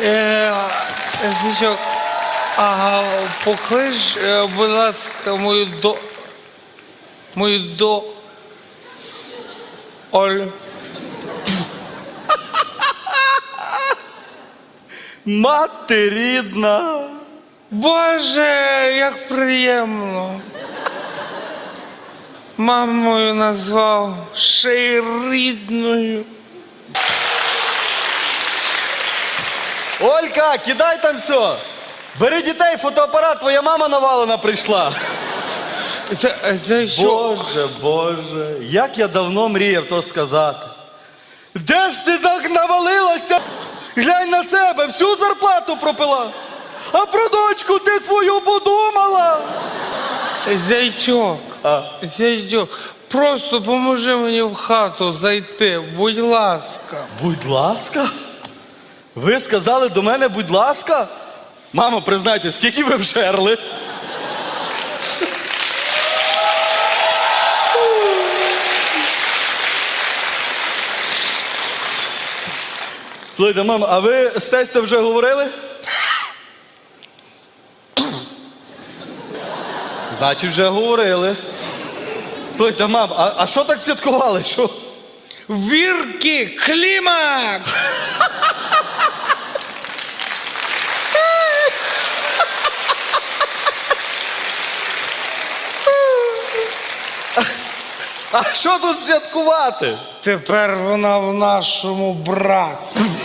Звичок, а поклич, е, будь ласка, мою до. Мою до. Оль. Мати рідна. Боже, як приємно. Мамою назвав ще й рідною. Олька, кидай там все. Бери дітей, фотоапарат, твоя мама навалена прийшла. За, за що? Боже, Боже, як я давно мріяв то сказати. Де ж ти так навалилася? Глянь на себе, всю зарплату пропила. А про дочку ти свою подумала. Зайчок. А. Зайчок. Просто поможи мені в хату зайти, будь ласка. Будь ласка. Ви сказали до мене, будь ласка. Мамо, признайте, скільки ви вжерли? Слухайте, мама, а ви з тестя вже говорили? Значить, вже говорили. Слухайте, мам, а, а що так святкували? Що? Вірки, клімакс! А що тут святкувати? Тепер вона в нашому братстві.